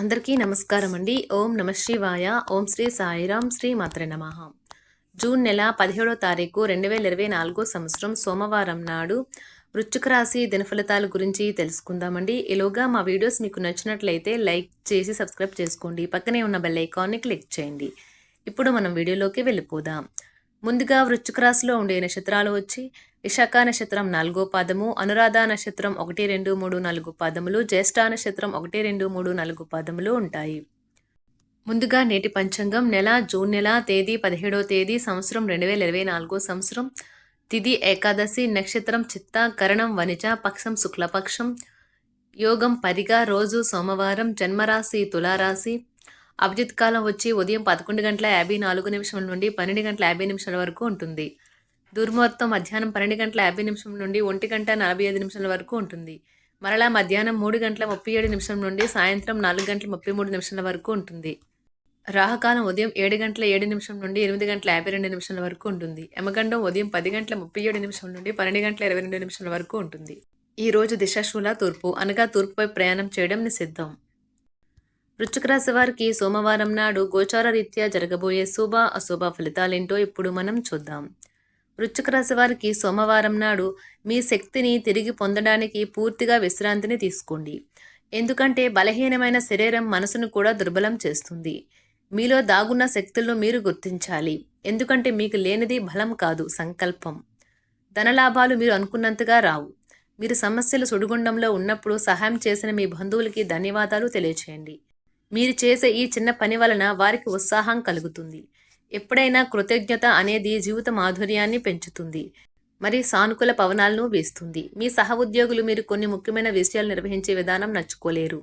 అందరికీ నమస్కారం అండి ఓం నమ శివాయ. ఓం శ్రీ సాయిరాం శ్రీ మాత్ర నమ. జూన్ నెల పదిహేడో తారీఖు రెండు వేల ఇరవై నాలుగో సంవత్సరం సోమవారం నాడు వృశ్చిక రాశి దినఫలితాల గురించి తెలుసుకుందామండి. ఈలోగా మా వీడియోస్ మీకు నచ్చినట్లయితే లైక్ చేసి సబ్స్క్రైబ్ చేసుకోండి. పక్కనే ఉన్న బెల్ ఐకాన్ని క్లిక్ చేయండి. ఇప్పుడు మనం వీడియోలోకి వెళ్ళిపోదాం. ముందుగా వృశ్చిక రాశిలో ఉండే నక్షత్రాలు వచ్చి విశాఖ నక్షత్రం నాలుగో పాదము అనురాధ నక్షత్రం ఒకటి రెండు మూడు నాలుగు పాదములు జ్యేష్ఠ నక్షత్రం ఒకటి రెండు మూడు నాలుగు పాదములు ఉంటాయి. ముందుగా నేటి పంచాంగం నెల జూన్ నెల తేదీ పదిహేడో తేదీ సంవత్సరం రెండు వేల ఇరవై నాలుగో సంవత్సరం తిది ఏకాదశి నక్షత్రం చిత్త కరణం వనిజ పక్షం శుక్లపక్షం యోగం పరిగా రోజు సోమవారం జన్మరాశి తులారాశి అభిజిత్ కాలం వచ్చి ఉదయం పదకొండు గంటల యాభై నాలుగు నిమిషం నుండి పన్నెండు గంటల యాభై నిమిషాల వరకు ఉంటుంది. దుర్ముహూర్తం మధ్యాహ్నం పన్నెండు గంటల యాభై నిమిషం నుండి ఒంటి గంట నలభై ఐదు నిమిషాల వరకు ఉంటుంది. మరలా మధ్యాహ్నం మూడు గంటల ముప్పై ఏడు నిమిషం నుండి సాయంత్రం నాలుగు గంటల ముప్పై మూడు నిమిషాల వరకు ఉంటుంది. రాహకాలం ఉదయం ఏడు గంటల ఏడు నిమిషం నుండి ఎనిమిది గంటల యాభై రెండు నిమిషాల వరకు ఉంటుంది. యమగండం ఉదయం పది గంటల ముప్పై ఏడు నిమిషం నుండి పన్నెండు గంటల ఇరవై రెండు నిమిషాల వరకు ఉంటుంది. ఈ రోజు దిశాశూల తూర్పు అనగా తూర్పుపై ప్రయాణం చేయడం నిషిద్ధం. వృశ్చిక రాశి వారికి సోమవారం నాడు గోచార రీత్యా జరగబోయే శుభ అశుభ ఫలితాలేంటో ఇప్పుడు మనం చూద్దాం. వృశ్చిక రాశి వారికి సోమవారం నాడు మీ శక్తిని తిరిగి పొందడానికి పూర్తిగా విశ్రాంతిని తీసుకోండి. ఎందుకంటే బలహీనమైన శరీరం మనసును కూడా దుర్బలం చేస్తుంది. మీలో దాగున్న శక్తులను మీరు గుర్తించాలి. ఎందుకంటే మీకు లేనిది బలం కాదు సంకల్పం. ధనలాభాలు మీరు అనుకున్నంతగా రావు. మీరు సమస్యలు సుడిగుండంలో ఉన్నప్పుడు సహాయం చేసిన మీ బంధువులకి ధన్యవాదాలు తెలియచేయండి. మీరు చేసే ఈ చిన్న పని వలన వారికి ఉత్సాహం కలుగుతుంది. ఎప్పుడైనా కృతజ్ఞత అనేది జీవిత మాధుర్యాన్ని పెంచుతుంది. మరి సానుకూల పవనాలను వేస్తుంది. మీ సహ ఉద్యోగులు మీరు కొన్ని ముఖ్యమైన విషయాలు నిర్వహించే విధానం నచ్చుకోలేరు.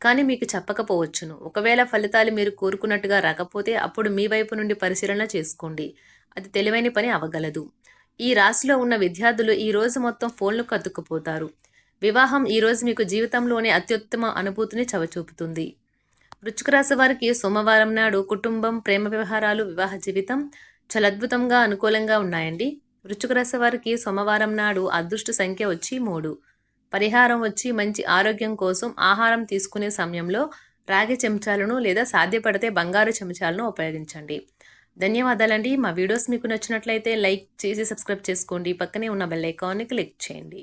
కానీ మీకు చెప్పకపోవచ్చును. ఒకవేళ ఫలితాలు మీరు కోరుకున్నట్టుగా రాకపోతే అప్పుడు మీ వైపు నుండి పరిశీలన చేసుకోండి. అది తెలివైన పని అవగలదు. ఈ రాశిలో ఉన్న విద్యార్థులు ఈ రోజు మొత్తం ఫోన్లు కత్తుకుపోతారు. వివాహం ఈరోజు మీకు జీవితంలోనే అత్యుత్తమ అనుభూతిని చవచూపుతుంది. వృశ్చిక రాశి వారికి సోమవారం నాడు కుటుంబం ప్రేమ వ్యవహారాలు వివాహ జీవితం చాలా అద్భుతంగా అనుకూలంగా ఉన్నాయండి. వృశ్చిక రాశి వారికి సోమవారం నాడు అదృష్ట సంఖ్య వచ్చి మూడు. పరిహారం వచ్చి మంచి ఆరోగ్యం కోసం ఆహారం తీసుకునే సమయంలో రాగి చెంచాలను లేదా సాధ్యపడితే బంగారు చెంచాలను ఉపయోగించండి. ధన్యవాదాలండి. మా వీడియోస్ మీకు నచ్చినట్లయితే లైక్ చేసి సబ్స్క్రైబ్ చేసుకోండి. పక్కనే ఉన్న బెల్ ఐకాన్ని క్లిక్ చేయండి.